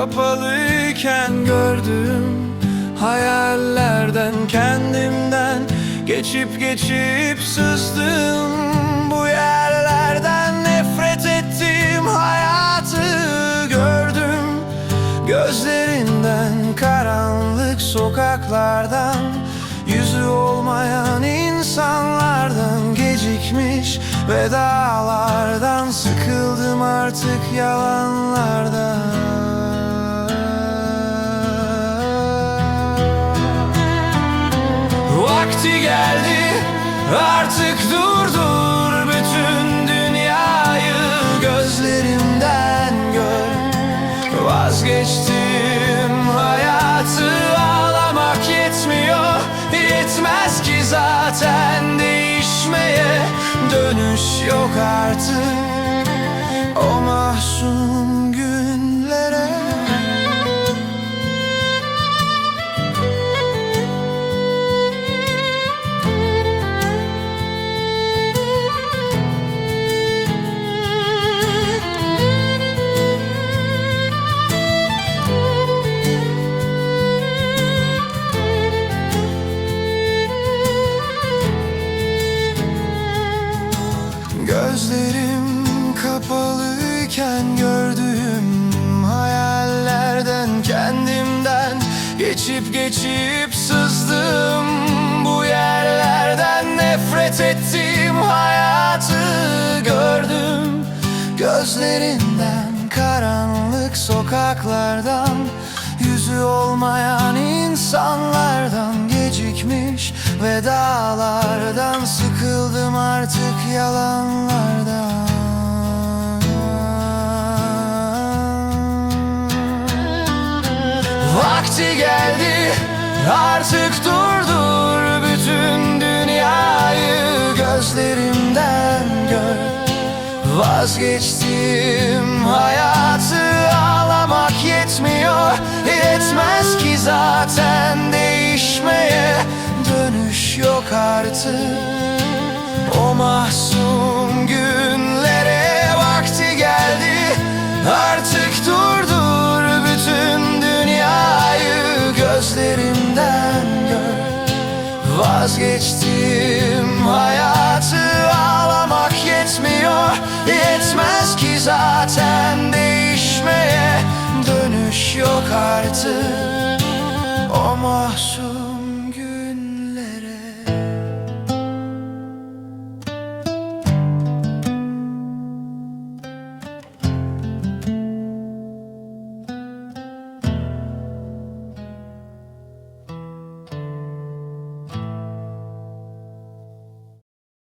kapalıyken gördüm Hayallerden kendimden. Geçip geçip sızdım Bu yerlerden. Nefret ettim Hayatı gördüm Gözlerinden. Karanlık sokaklardan Yüzü olmayan insanlardan. Gecikmiş Vedalardan sıkıldım artık yalanlardan Vakti geldi. Artık durdur bütün dünyayı. Gözlerimden gör. Vazgeçtim. Hayatı ağlamak yetmiyor. Yetmez ki zaten değişmeye. Dönüş yok artık. O mahzun günlere Gözlerim kapalıyken gördüğüm hayallerden kendimden geçip geçip sızdım bu yerlerden nefret ettim hayatı gördüm. Gözlerinden karanlık sokaklardan yüzü olmayan insanlardan gecikmiş vedalardan sıkıldım artık yalanlardan Vakti geldi artık durdur bütün dünyayı gözlerimden gör. Vazgeçtim hayatı ağlamak yetmiyor Yetmez ki zaten değişmeye. Dönüş yok artık gözlerimden gör Vazgeçtim hayatı ağlamak yetmiyor Yetmez ki zaten değişmeye dönüş yok artık. O mahsur